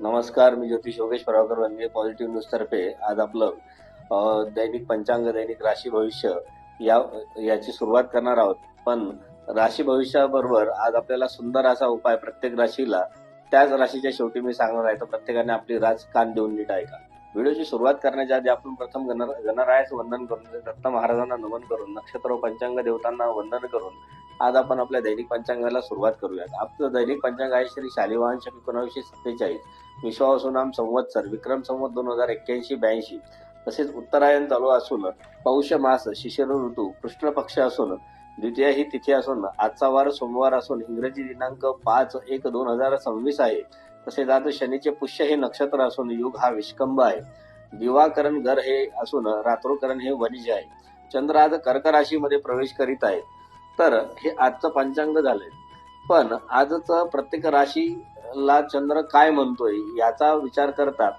नमस्कार मी ज्योतिष योगेश परावकर वनगे पॉझिटिव्ह न्यूज तर्फे. आज आपलं दैनिक पंचांग दैनिक राशी भविष्य या याची सुरुवात करणार आहोत. पण राशी भविष्याबरोबर आज आपल्याला सुंदर असा उपाय प्रत्येक राशीला त्याच राशीच्या शेवटी मी सांगणार आहे. तर प्रत्येकाने आपली राज कान देऊन नीट ऐका. व्हिडिओची सुरुवात करण्याच्या आधी आपण प्रथम गणर गणरायाचं वंदन करून दत्त महाराजांना नमन करून नक्षत्र व पंचांग देवतांना वंदन करून आज आपण आपल्या दैनिक पंचांगाला सुरुवात करूयात. आपलं दैनिक पंचांग आहे श्री शालिवाहन शक एकोणावीसशे सत्तेचाळीस. विश्वावसुनाम संवत्सर विक्रम संवत दोन हजार एक्क्याऐंशी ब्याऐंशी. तसेच उत्तरायण चालू असून पौष मास शिशिर ऋतू कृष्ण पक्ष असून द्वितीय ही तिथी असून आजचा वार सोमवार असून इंग्रजी दिनांक पाच एक दोन हजार सव्वीस आहे. तसेच आज शनीचे पुष्य हे नक्षत्र असून युग हा विष्कंभ आहे. दिवाकरण घर हे असून रात्रोकरण हे वनिज आहे. चंद्र आज कर्क राशीमध्ये प्रवेश करीत आहे. तर हे आजचं पंचांग झालंय. पण आजच प्रत्येक राशीला चंद्र काय म्हणतोय याचा विचार करता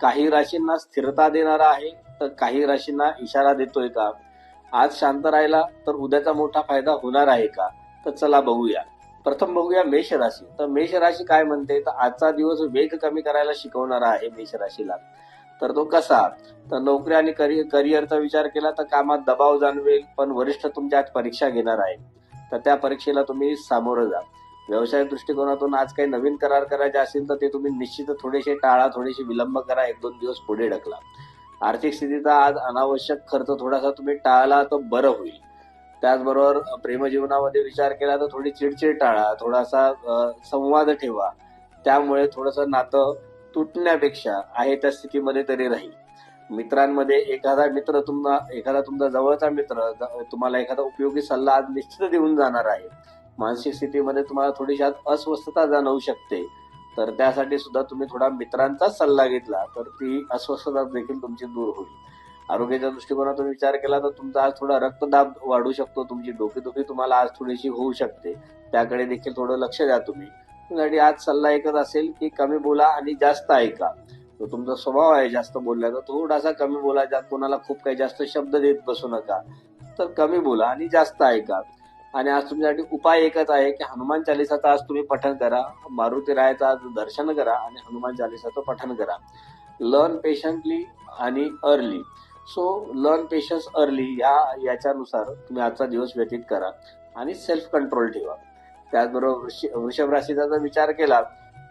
काही राशींना स्थिरता देणारा आहे तर काही राशींना इशारा देतोय का? आज शांत राहिला तर उद्याचा मोठा फायदा होणार आहे का? तर चला बघूया. प्रथम बघूया मेष राशी. तर मेष राशी काय म्हणते? तर आजचा दिवस वेग कमी करायला शिकवणारा आहे मेष राशीला. तर तो कसा? तर नोकरी आणि करिअर करिअरचा विचार केला तर कामात दबाव जाणवेल पण वरिष्ठ तुमच्या आज परीक्षा घेणार आहे तर त्या परीक्षेला तुम्ही सामोरं जा. व्यवसाय दृष्टिकोनातून आज काही नवीन करार करायचे असेल तर ते तुम्ही निश्चित थोडेसे टाळा थोडेसे विलंब करा एक दोन दिवस पुढे ढकला. आर्थिक स्थितीचा आज अनावश्यक खर्च थोडासा तुम्ही टाळला तर बरं होईल. त्याचबरोबर प्रेमजीवनामध्ये विचार केला तर थोडी चिडचिड टाळा थोडासा संवाद ठेवा. त्यामुळे थोडंसं नातं तुटण्यापेक्षा आहे त्या स्थितीमध्ये तरी राहील. मित्रांमध्ये एखादा मित्र तुम्हाला एखादा तुमचा जवळचा मित्र ज- तुम्हाला एखादा उपयोगी सल्ला आज निश्चित देऊन जाणार आहे. मानसिक स्थितीमध्ये तुम्हाला थोडीशी आज अस्वस्थता जाणवू शकते. तर त्यासाठी सुद्धा तुम्ही थोडा मित्रांचा सल्ला घेतला तर ती अस्वस्थता देखील तुमची दूर होईल. आरोग्याच्या दृष्टिकोनातून विचार केला तर तुमचा आज थोडा रक्तदाब वाढू शकतो तुमची डोकेदुखी तुम्हाला आज थोडीशी होऊ शकते. त्याकडे देखील थोडं लक्ष द्या तुम्ही. तुमच्यासाठी आज सल्ला एकच असेल की कमी बोला आणि जास्त ऐका. तो तुमचा स्वभाव आहे जास्त बोलण्याचा. थोडासा कमी बोला ज्यात कोणाला खूप काही जास्त शब्द देत बसू नका. तर कमी बोला आणि जास्त ऐका. आणि आज तुमच्यासाठी उपाय एकच आहे की हनुमान चालिसाचं आज तुम्ही पठण करा. मारुती रायाचं आज दर्शन करा आणि हनुमान चालिसाचं पठण करा. लर्न पेशंटली आणि early so learn patience early या याच्यानुसार तुम्ही आजचा दिवस व्यतीत करा आणि सेल्फ कंट्रोल ठेवा. त्याचबरोबर वृश्च- वृषभ राशीचा जर विचार केला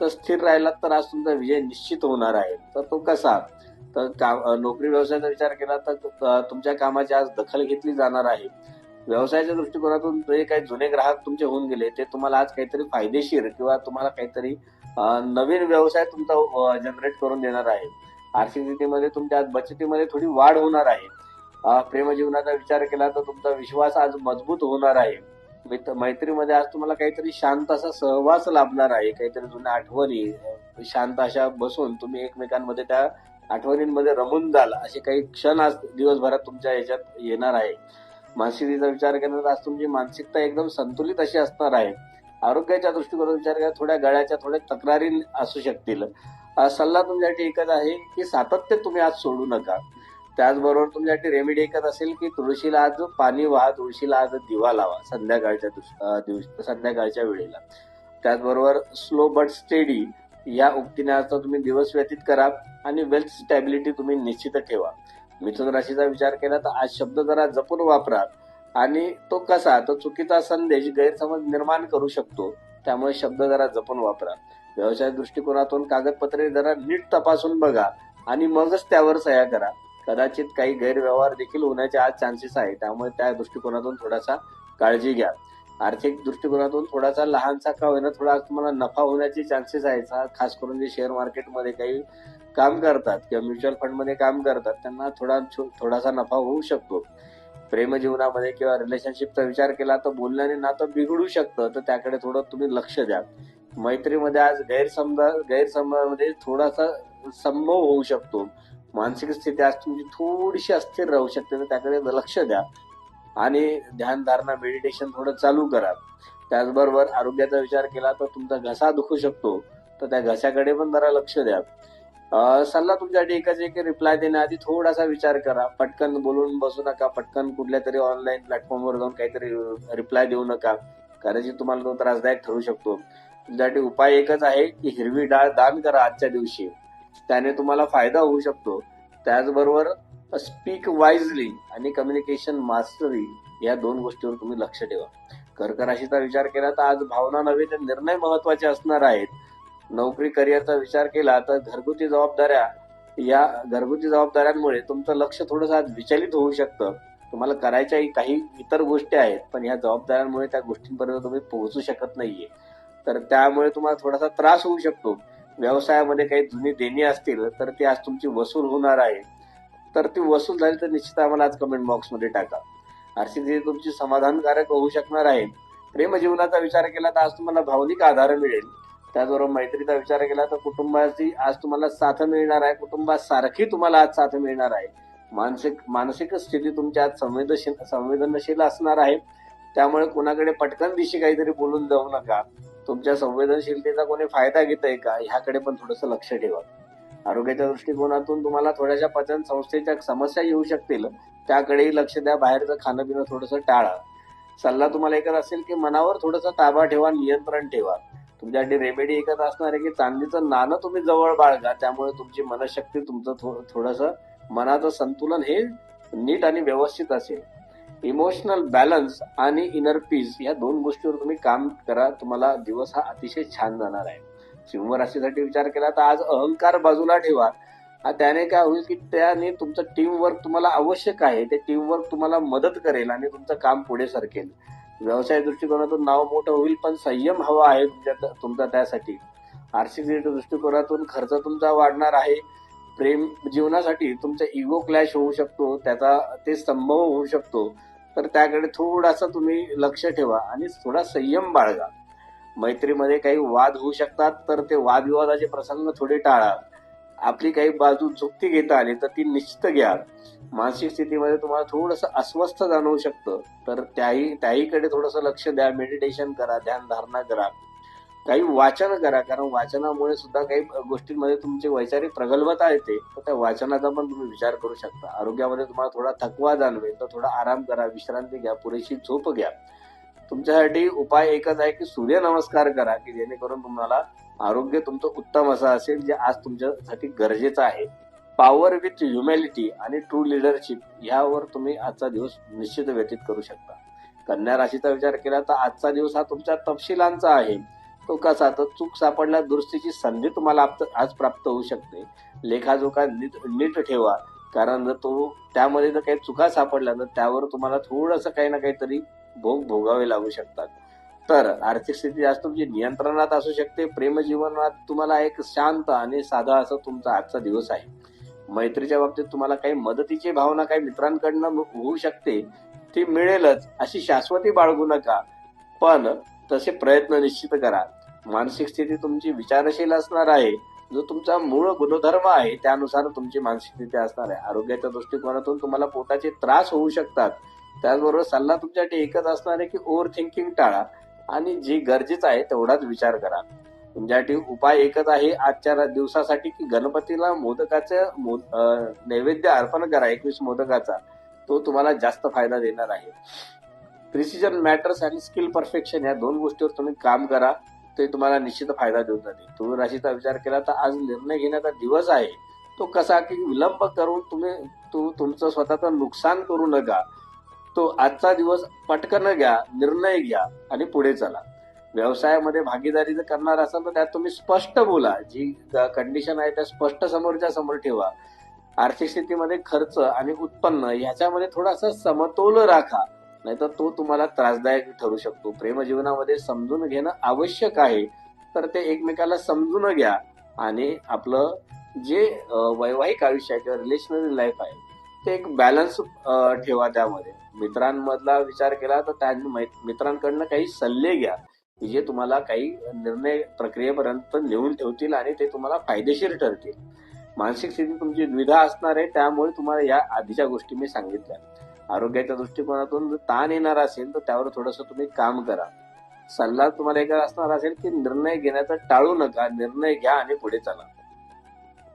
तर स्थिर राहिलात तर आज तुमचा विजय निश्चित होणार आहे. तर तो कसा? तर काम नोकरी व्यवसायाचा विचार केला तर तुमच्या कामाची आज दखल घेतली जाणार आहे. व्यवसायाच्या दृष्टिकोनातून जे काही जुने ग्राहक तुमचे होऊन गेले ते तुम्हाला आज काहीतरी फायदेशीर किंवा तुम्हाला काहीतरी नवीन व्यवसाय तुमचा जनरेट करून देणार आहे. आर्थिक स्थितीमध्ये तुमच्या आज बचतीमध्ये थोडी वाढ होणार आहे. प्रेमजीवनाचा विचार केला तर तुमचा विश्वास आज मजबूत होणार आहे. मित्र मैत्रीमध्ये आज तुम्हाला काहीतरी शांत असा सहवास लाभणार आहे. काहीतरी जुन्या आठवणी शांत अशा बसून तुम्ही एकमेकांमध्ये त्या आठवणींमध्ये रमून जाल. असे काही क्षण आज दिवसभरात तुमच्या याच्यात येणार आहे. मानसिकतेचा विचार केला तर आज तुमची मानसिकता एकदम संतुलित अशी असणार आहे. आरोग्याच्या दृष्टिकोनातून विचार केला थोड्या गळ्याच्या थोड्या तक्रारी असू शकतील. सल्ला तुमच्यासाठी एकच आहे की सातत्य तुम्ही आज सोडू नका. त्याचबरोबर तुमच्यासाठी रेमेडी एकच असेल की तुळशीला आज पाणी वाहा तुळशीला आज दिवा लावा संध्याकाळच्या दिवस- दिवस संध्याकाळच्या वेळेला. त्याचबरोबर स्लो बट स्टेडी या उक्तीने आज तुम्ही दिवस व्यतीत करा आणि वेल्थ स्टॅबिलिटी तुम्ही निश्चित ठेवा. मिथुन राशीचा विचार केला तर आज शब्द जरा जपून वापरा आणि तो कसा तो चुकीचा संदेश गैरसमज निर्माण करू शकतो त्यामुळे शब्द जरा जपून वापरा. व्यवसाय दृष्टिकोनातून कागदपत्रे जरा नीट तपासून बघा आणि मगच त्यावर सह्या करा. कदाचित काही गैरव्यवहार देखील होण्याचे आज चान्सेस आहे त्यामुळे त्या दृष्टिकोनातून थोडासा काळजी घ्या. आर्थिक दृष्टिकोनातून थोडासा लहानसा का होईना थोडा तुम्हाला नफा होण्याचे चान्सेस आहेत. खास करून जे शेअर मार्केटमध्ये काही काम करतात किंवा म्युच्युअल फंडमध्ये काम करतात त्यांना थोडा थोडासा नफा होऊ शकतो. प्रेमजीवनामध्ये किंवा रिलेशनशिपचा विचार केला तर बोलण्याने नातं बिघडू शकतं. तर त्याकडे थोडं तुम्ही लक्ष द्या. मैत्रीमध्ये आज गैरसमजा गैरसमजामध्ये थोडासा संभव होऊ शकतो. मानसिक स्थिती आज म्हणजे तुमची थोडीशी अस्थिर राहू शकते तर त्याकडे लक्ष द्या. आणि ध्यानधारणा मेडिटेशन थोडं चालू करा. त्याचबरोबर आरोग्याचा विचार केला तर तुमचा घसा दुखू शकतो तर त्या घशाकडे पण जरा लक्ष द्या. सल्ला तुमच्यासाठी एकच एक रिप्लाय देण्याआधी थोडासा विचार करा. पटकन बोलून बसू नका पटकन कुठल्या तरी ऑनलाईन प्लॅटफॉर्मवर जाऊन काहीतरी रिप्लाय देऊ नका. कदाचित तुम्हाला तो त्रासदायक ठरू शकतो. तुमच्यासाठी उपाय एकच आहे की हिरवी डाळ दान करा आजच्या दिवशी. त्याने तुम्हाला फायदा होऊ शकतो. त्याचबरोबर स्पीक वाईजली आणि कम्युनिकेशन मास्टरी या दोन गोष्टीवर तुम्ही लक्ष ठेवा. कर्क राशीचा विचार केला तर आज भावना नव्हे तर निर्णय महत्त्वाचे असणार आहेत. नोकरी करिअरचा विचार केला तर घरगुती जबाबदाऱ्या या घरगुती जबाबदाऱ्यांमुळे तुमचं लक्ष थोडंसं आज विचलित होऊ शकतं. तुम्हाला करायच्या काही इतर गोष्टी आहेत पण ह्या जबाबदाऱ्यांमुळे त्या गोष्टींपर्यंत तुम्ही पोहोचू शकत नाहीये. तर त्यामुळे तुम्हाला थोडासा त्रास होऊ शकतो. व्यवसायामध्ये काही जुनी देणी असतील तर ती आज तुमची वसूल होणार आहे. तर ती वसूल झाली तर निश्चित आम्हाला आज कमेंट बॉक्समध्ये टाका. आर्थिक तुमची समाधानकारक होऊ शकणार आहे प्रेम जीवनाचा विचार केला तर आज तुम्हाला भावनिक आधार मिळेल. त्याचबरोबर मैत्रीचा विचार केला तर कुटुंबाची आज तुम्हाला साथ मिळणार आहे. कुटुंबासारखी तुम्हाला आज साथ मिळणार आहे. मानसिक मानसिक स्थिती तुमच्या आज संवेदनशील संवेदनशील असणार आहे. त्यामुळे कोणाकडे पटकन दिशी काहीतरी बोलून जाऊ नका. तुमच्या संवेदनशीलतेचा कोणी फायदा घेत आहे का? ह्याकडे पण थोडस लक्ष ठेवा. आरोग्याच्या दृष्टिकोनातून तुम्हाला थोड्याशा पचन संस्थेच्या समस्या येऊ शकतील. त्याकडेही लक्ष द्या. बाहेरचं खाणं पिणं थोडंसं टाळा. सल्ला तुम्हाला एकच असेल की मनावर थोडंसं ताबा ठेवा नियंत्रण ठेवा. तुमच्यासाठी रेमेडी एकच असणार आहे की चांदीचं नाणं तुम्ही जवळ बाळगा. त्यामुळे तुमची मनशक्ती तुमचं थो- थोडंसं मनाचं संतुलन हे नीट आणि व्यवस्थित असेल. इमोशनल बॅलन्स आणि इनर पीस या दोन गोष्टीवर तुम्ही काम करा तुम्हाला दिवस हा अतिशय छान जाणार आहे. सिंह राशीसाठी विचार केला तर आज अहंकार बाजूला ठेवा. त्याने काय होईल की त्याने तुमचं टीम वर्क तुम्हाला आवश्यक आहे ते टीम वर्क तुम्हाला मदत करेल आणि तुमचं काम पुढे सरकेल. व्यवसाय दृष्टिकोनातून नाव मोठं होईल पण संयम हवा आहे तुमच्या तुमचा त्यासाठी. आर्थिक दृष्टिकोनातून खर्च तुमचा वाढणार आहे. प्रेम जीवनासाठी तुमचा इगो क्लॅश होऊ शकतो त्याचा ते संभव होऊ शकतो. तर त्याकडे थोडासा तुम्ही लक्ष ठेवा आणि थोडा संयम बाळगा. मैत्रीमध्ये काही वाद होऊ शकतात तर ते वादविवादाचे प्रसंग थोडे टाळा. आपली काही बाजू चुकती घेता आली तर ती निश्चित घ्या. मानसिक स्थितीमध्ये तुम्हाला थोडंसं अस्वस्थ जाणवू शकतं तर त्याही त्याहीकडे थोडंसं लक्ष द्या मेडिटेशन करा ध्यान धारणा करा. काही वाचन करा कारण वाचनामुळे सुद्धा काही गोष्टींमध्ये तुमची वैचारिक प्रगल्भता येते. तर त्या वाचनाचा पण तुम्ही विचार करू शकता. आरोग्यामध्ये तुम्हाला थोडा थकवा जाणवेल तर थोडा आराम करा विश्रांती घ्या पुरेशी झोप घ्या. तुमच्यासाठी उपाय एकच आहे की सूर्यनमस्कार करा की जेणेकरून तुम्हाला आरोग्य तुमचं उत्तम असं असेल जे आज तुमच्यासाठी गरजेचं आहे. पॉवर विथ ह्युमॅलिटी आणि ट्रू लिडरशिप ह्यावर तुम्ही आजचा दिवस निश्चित व्यतीत करू शकता. कन्या राशीचा विचार केला तर आजचा दिवस हा तुमच्या तपशिलांचा आहे. तो कसा तर चूक सापडल्या दुरुस्तीची संधी तुम्हाला आप- आज प्राप्त होऊ शकते. लेखाजोखा नीट नीट ठेवा. कारण जर तो त्यामध्ये जर काही चुका सापडल्या तर त्यावर तुम्हाला थोडंसं काही ना काहीतरी भोग भोगावे लागू शकतात. तर आर्थिक स्थिती जास्त तुमची नियंत्रणात असू शकते. प्रेमजीवनात तुम्हाला एक शांत आणि साधा असं तुमचा आजचा दिवस आहे. मैत्रीच्या बाबतीत तुम्हाला काही मदतीची भावना काही मित्रांकडनं होऊ शकते. ती मिळेलच अशी शाश्वती बाळगू नका. पण तसे प्रयत्न निश्चित करा. मानसिक स्थिती तुमची विचारशील असणार आहे. जो तुमचा मूळ गुणधर्म आहे त्यानुसार तुमची मानसिक स्थिती असणार आहे. आरोग्याच्या दृष्टिकोनातून तुम्हाला पोटाचे त्रास होऊ शकतात. त्याचबरोबर सल्ला तुमच्यासाठी एकच असणार आहे की ओव्हर थिंकिंग टाळा आणि जे गरजेचं आहे तेवढाच विचार करा. तुमच्यासाठी उपाय एकच आहे आजच्या दिवसासाठी की गणपतीला मोदकाचं मोद नैवेद्य अर्पण करा एकवीस मोदकाचा. तो तुम्हाला जास्त फायदा देणार आहे. प्रिसिजन मॅटर्स आणि स्किल परफेक्शन या दोन गोष्टीवर तुम्ही काम करा. ते तुम्हाला निश्चित फायदा देऊन जातील तुम्ही राशीचा विचार केला तर आज निर्णय घेण्याचा दिवस आहे. तो कसा की विलंब करून तुम्ही तू तुमचं स्वतःचं नुकसान करू नका. तो आजचा दिवस पटकन घ्या निर्णय घ्या आणि पुढे चला. व्यवसायामध्ये भागीदारी जर करणार असाल तर त्यात तुम्ही स्पष्ट बोला. जी कंडिशन आहे त्या स्पष्ट समोरच्या समोर ठेवा. आर्थिक स्थितीमध्ये खर्च आणि उत्पन्न ह्याच्यामध्ये थोडासा समतोल राखा. नाहीतर तो तुम्हाला त्रासदायक ठरू शकतो. प्रेमजीवनामध्ये समजून घेणं आवश्यक आहे तर ते एकमेकाला समजून घ्या आणि आपलं जे वैवाहिक आयुष्य आहे किंवा रिलेशनरी लाईफ आहे ते एक बॅलन्स ठेवा त्यामध्ये. मित्रांमधला विचार केला तर त्या मित्रांकडनं काही सल्ले घ्या की जे तुम्हाला काही निर्णय प्रक्रियेपर्यंत नेऊन ठेवतील आणि ते तुम्हाला फायदेशीर ठरतील. मानसिक स्थिती तुमची द्विधा असणार आहे त्यामुळे तुम्हाला या आधीच्या गोष्टी मी सांगितल्या. आरोग्याच्या दृष्टिकोनातून जर ताण येणार असेल तर त्यावर थोडंसं तुम्ही काम करा. सल्ला तुम्हाला एक असणार असेल की निर्णय घेण्याचा टाळू नका निर्णय घ्या आणि पुढे चला.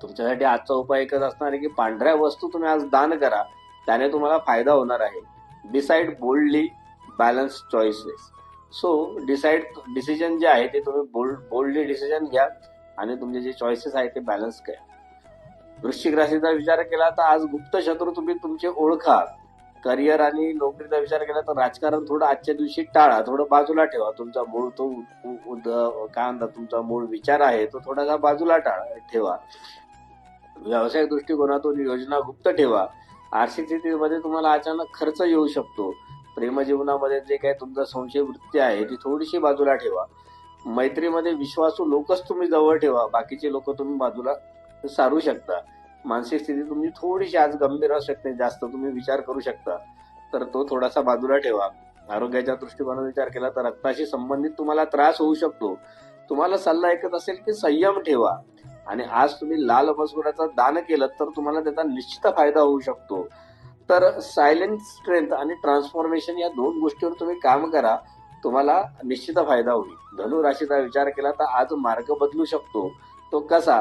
तुमच्यासाठी आजचा उपाय एकच असणार आहे की पांढऱ्या वस्तू तुम्ही आज दान करा त्याने तुम्हाला फायदा होणार आहे. Decide boldly balance choices so decide decision जे आहे ते तुम्ही बोल्ड बोल्डली डिसिजन घ्या आणि तुमचे जे चॉईसेस आहे ते बॅलन्स करा. वृश्चिक राशीचा विचार केला तर आज गुप्त शत्रू तुम्ही तुमचे ओळखा करिअर आणि नोकरीचा विचार केला तर राजकारण थोडं आजच्या दिवशी टाळा थोडं बाजूला ठेवा. तुमचा मूळ तो उ- काय म्हणतात तुमचा मूळ विचार आहे तो थोडासा बाजूला टाळा ठेवा. व्यावसायिक दृष्टिकोनातून योजना गुप्त ठेवा. आर्थिक स्थितीमध्ये तुम्हाला अचानक खर्च येऊ शकतो. प्रेमजीवनामध्ये जे काही तुमचा संशय वृत्ती आहे ती थोडीशी बाजूला ठेवा. मैत्रीमध्ये विश्वासू लोकच तुम्ही जवळ ठेवा. बाकीचे लोक तुम्ही बाजूला सारू शकता. मानसिक स्थिती तुमची थोडीशी आज गंभीर असू शकते जास्त तुम्ही विचार करू शकता. तर तो थोडासा बाजूला ठेवा. आरोग्याच्या दृष्टिकोनातून विचार केला तर रक्ताशी संबंधित तुम्हाला त्रास होऊ शकतो. तुम्हाला सल्ला ऐकत असेल की संयम ठेवा. आणि आज तुम्ही लाल मसुराचं दान केलं तर तुम्हाला त्याचा निश्चित फायदा होऊ शकतो. तर सायलेंट स्ट्रेंथ आणि ट्रान्सफॉर्मेशन या दोन गोष्टीवर तुम्ही काम करा. तुम्हाला निश्चित फायदा होईल. धनु राशीचा विचार केला तर आज मार्ग बदलू शकतो. तो कसा?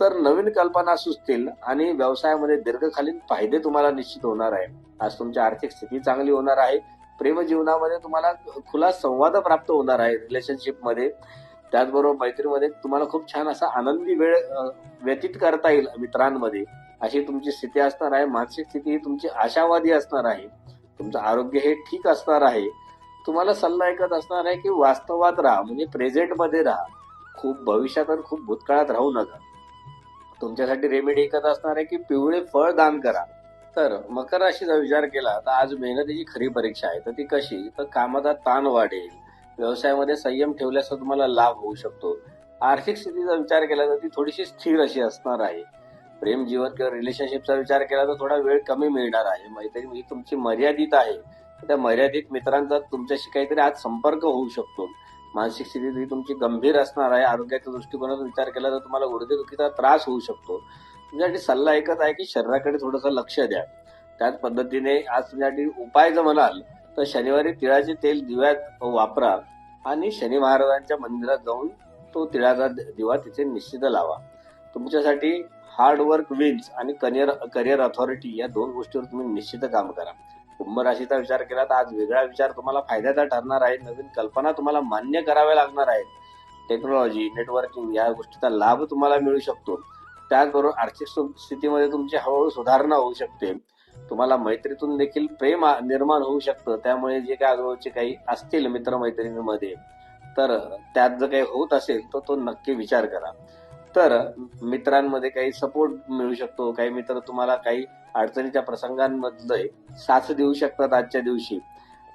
तर नवीन कल्पना सुचतील आणि व्यवसायामध्ये दीर्घकालीन फायदे तुम्हाला निश्चित होणार आहे आज तुमची आर्थिक स्थिती चांगली होणार आहे. प्रेम जीवनामध्ये तुम्हाला खुला संवाद प्राप्त होणार आहे रिलेशनशिपमध्ये. त्याचबरोबर मैत्रीमध्ये तुम्हाला खूप छान असा आनंदी वेळ व्यतीत करता येईल मित्रांमध्ये. अशी तुमची स्थिती असणार आहे. मानसिक स्थिती ही तुमची आशावादी असणार आहे. तुमचं आरोग्य हे ठीक असणार आहे. तुम्हाला सल्ला ऐकत असणार आहे की वास्तवात राहा म्हणजे प्रेझेंटमध्ये राहा. खूप भविष्यात आणि खूप भूतकाळात राहू नका. तुमच्यासाठी रेमेडी एकच असणार आहे की पिवळे फळ दान करा. तर मकर राशीचा विचार केला तर आज मेहनतीची खरी परीक्षा आहे. तर ती कशी? तर कामाचा ताण वाढेल. व्यवसायामध्ये संयम ठेवल्यास तुम्हाला लाभ होऊ शकतो. आर्थिक स्थितीचा विचार केला तर ती थोडीशी स्थिर अशी असणार आहे. प्रेम जीवन किंवा रिलेशनशिपचा विचार केला तर थोडा वेळ कमी मिळणार आहे. मैत्री ही तुमची मर्यादित आहे. त्या मर्यादित मित्रांचा तुमच्याशी काहीतरी आज संपर्क होऊ शकतो. मानसिक स्थिती ही तुमची गंभीर असणार आहे. आरोग्याच्या दृष्टिकोनातून विचार केला तर तुम्हाला गुडघेदुखीचा त्रास होऊ शकतो. तुमच्यासाठी सल्ला एकच आहे की शरीराकडे थोडंसं लक्ष द्या. त्याच पद्धतीने आज तुमच्यासाठी उपाय जर म्हणाल तर शनिवारी तिळाचे तेल दिव्यात वापरा आणि शनी महाराजांच्या मंदिरात जाऊन तो तिळाचा दिवा तिथे निश्चित लावा. तुमच्यासाठी हार्डवर्क विन्स आणि करिअर करिअर अथॉरिटी या दोन गोष्टीवर तुम्ही निश्चित काम करा. कुंभ राशीचा विचार केला तर आज वेगळा विचार तुम्हाला फायद्याचा ठरणार आहे. नवीन कल्पना तुम्हाला मान्य कराव्या लागणार आहेत. टेक्नॉलॉजी नेटवर्किंग या गोष्टीचा लाभ तुम्हाला मिळू शकतो. त्याचबरोबर आर्थिक सु- स्थितीमध्ये तुमची हळूहळू सुधारणा होऊ शकते. तुम्हाला मैत्रीतून देखील प्रेम निर्माण होऊ शकतं. त्यामुळे जे काही आजूबाजूचे काही असतील मित्रमैत्रिणींमध्ये तर त्यात जर काही होत असेल तर तो नक्की विचार करा. तर मित्रांमध्ये काही सपोर्ट मिळू शकतो. काही मित्र तुम्हाला काही अडचणीच्या प्रसंगांमध्ये साथ देऊ शकतात आजच्या दिवशी.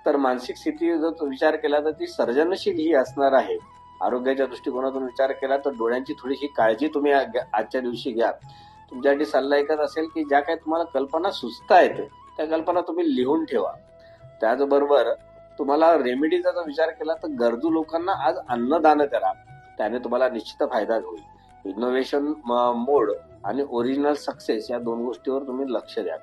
तर मानसिक स्थिती जर विचार केला तर ती सर्जनशील ही असणार आहे. आरोग्याच्या दृष्टिकोनातून विचार केला तर डोळ्यांची थोडीशी काळजी तुम्ही आजच्या दिवशी घ्या. तुमच्यासाठी सल्ला एकच असेल की ज्या काही तुम्हाला कल्पना सुचतायत त्या कल्पना तुम्ही लिहून ठेवा. त्याचबरोबर तुम्हाला रेमेडीचा जर विचार केला तर गरजू लोकांना आज अन्नदान करा. त्याने तुम्हाला निश्चित फायदा होईल. इनोव्हेशन मोड आणि ओरिजिनल सक्सेस या दोन गोष्टीवर तुम्ही लक्ष द्या.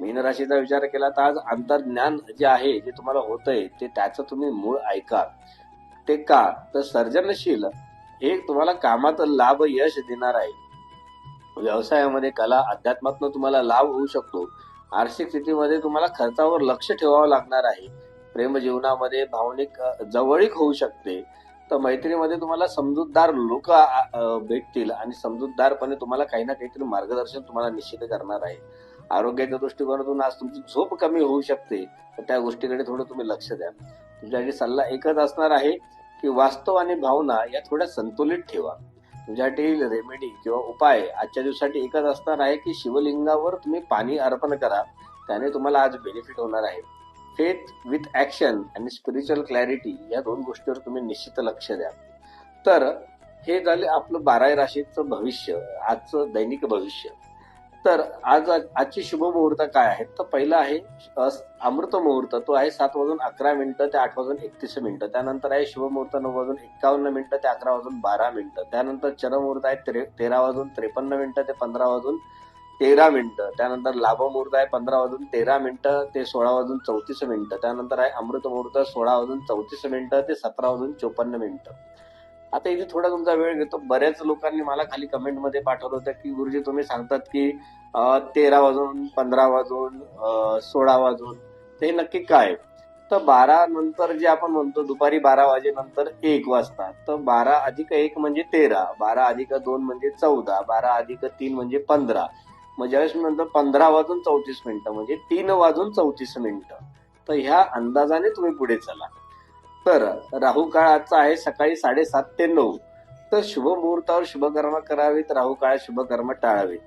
मीन राशीचा विचार केला तर आज अंतर्ज्ञान जे आहे जे तुम्हाला होतंय ते त्याचं तुम्ही मूळ ऐका. ते का? तर सर्जनशील हे तुम्हाला कामात लाभ यश देणार आहे. व्यवसायामध्ये कला अध्यात्मातून तुम्हाला लाभ होऊ शकतो. आर्थिक स्थितीमध्ये तुम्हाला खर्चावर लक्ष ठेवावं लागणार आहे. प्रेम जीवनामध्ये भावनिक जवळीक होऊ शकते. तर मैत्रीमध्ये तुम्हाला समजूतदार लोक भेटतील आणि समजूतदारपणे तुम्हाला काही ना काहीतरी मार्गदर्शन तुम्हाला निश्चित करणार आहे. आरोग्याच्या दृष्टिकोनातून आज तुमची झोप कमी होऊ शकते तर त्या गोष्टीकडे थोडं तुम्ही लक्ष द्या. तुमच्यासाठी सल्ला एकच असणार आहे की वास्तव आणि भावना या थोड्या संतुलित ठेवा. तुमच्यासाठी रेमेडी किंवा उपाय आजच्या दिवसासाठी एकच असणार आहे की शिवलिंगावर तुम्ही पाणी अर्पण करा त्याने तुम्हाला आज बेनिफिट होणार आहे. फेथ विथ ऍक्शन आणि स्पिरिच्युअल क्लॅरिटी या दोन गोष्टीवर तुम्ही निश्चित लक्ष द्या. तर हे झाले आपलं बाराही राशीचं भविष्य आजचं दैनिक भविष्य. तर आज आजची शुभ मुहूर्त काय आहेत? तर पहिला आहे अमृत मुहूर्त. तो आहे सात वाजून अकरा मिनिटं ते आठ वाजून एकतीस मिनिटं. त्यानंतर आहे शुभ मुहूर्त नऊ वाजून एक्कावन्न मिनिटं ते अकरा वाजून बारा मिनिटं. त्यानंतर चरमुहूर्त आहे तेरा वाजून त्रेपन्न मिनिटं ते पंधरा वाजून तेरा मिनिटं. त्यानंतर लाभमुहूर्त आहे पंधरा वाजून तेरा मिनिटं ते सोळा वाजून चौतीस मिनिटं. त्यानंतर आहे अमृत मुहूर्त सोळा वाजून चौतीस मिनिटं ते सतरा वाजून चोपन्न मिनिटं. आता इथे थोडा तुमचा वेळ घेतो. बऱ्याच लोकांनी मला खाली कमेंटमध्ये पाठवलं होतं की गुरुजी तुम्ही सांगतात की तेरा वाजून पंधरा वाजून सोळा वाजून. ते नक्की काय? तर बारा नंतर जे आपण म्हणतो दुपारी बारा वाजेनंतर एक वाजता. तर बारा अधिक एक म्हणजे तेरा. बारा अधिक दोन म्हणजे चौदा. बारा अधिक तीन म्हणजे पंधरा. मग ज्यावेळेस मी म्हणतो पंधरा वाजून चौतीस मिनिटं म्हणजे तीन वाजून चौतीस मिनिटं तर ह्या अंदाजाने तुम्ही पुढे चला. तर राहू काळ आजचा आहे सकाळी साडेसात ते नऊ. तर शुभ मुहूर्तावर शुभकर्म करावीत राहू काळात शुभकर्म टाळावीत.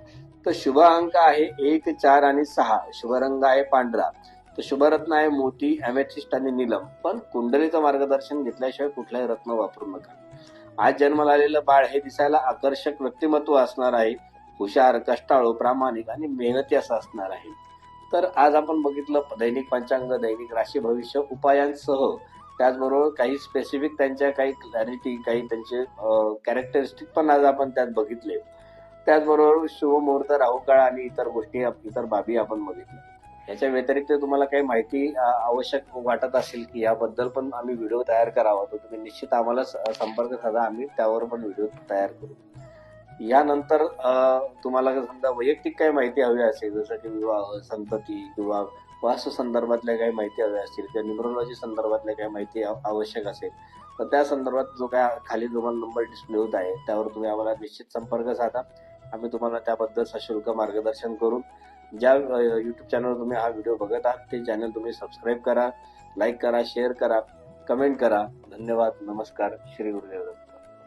तर शुभ अंक आहे एक चार आणि सहा. शुभ रंग आहे पांढरा. तर शुभरत्न आहे मोती अमेथिस्ट आणि निलम. पण कुंडलीचं मार्गदर्शन घेतल्याशिवाय कुठलाही रत्न वापरू नका. आज जन्माला आलेलं बाळ हे दिसायला आकर्षक व्यक्तिमत्व असणार आहे. हुशार कष्टाळू प्रामाणिक आणि मेहनती असं असणार आहे. तर आज आपण बघितलं दैनिक पंचांग दैनिक राशी भविष्य उपायांसह. त्याचबरोबर काही स्पेसिफिक त्यांच्या काही क्लॅरिटी काही त्यांचे कॅरेक्टरिस्टिक पण आज आपण त्यात बघितले. त्याचबरोबर शुभमुहूर्त राहुकाळ राहू काळ आणि इतर गोष्टी इतर बाबी आपण बघितल्या. याच्या व्यतिरिक्त तुम्हाला काही माहिती आवश्यक वाटत असेल की याबद्दल पण आम्ही व्हिडिओ तयार करावा. तर तुम्ही निश्चित आम्हाला स- संपर्क साधा. आम्ही त्यावर पण व्हिडिओ तयार करू. यानंतर तुम्हाला समजा वैयक्तिक काही माहिती हवी असेल जसं की विवाह संतती किंवा वास्तू संदर्भातल्या काही माहिती हव्या असतील किंवा न्युमरोलॉजी संदर्भातल्या काही माहिती आवश्यक असेल तर त्या संदर्भात जो काय खाली तुम्हाला नंबर डिस्प्ले होत आहे त्यावर तुम्ही आम्हाला निश्चित संपर्क साधा. आम्ही तुम्हाला त्याबद्दल सशुल्क मार्गदर्शन करू. ज्या युट्यूब चॅनलवर तुम्ही हा व्हिडिओ बघत आहात ते चॅनल तुम्ही सबस्क्राईब करा लाईक करा शेअर करा कमेंट करा. धन्यवाद नमस्कार श्री गुरुदेव.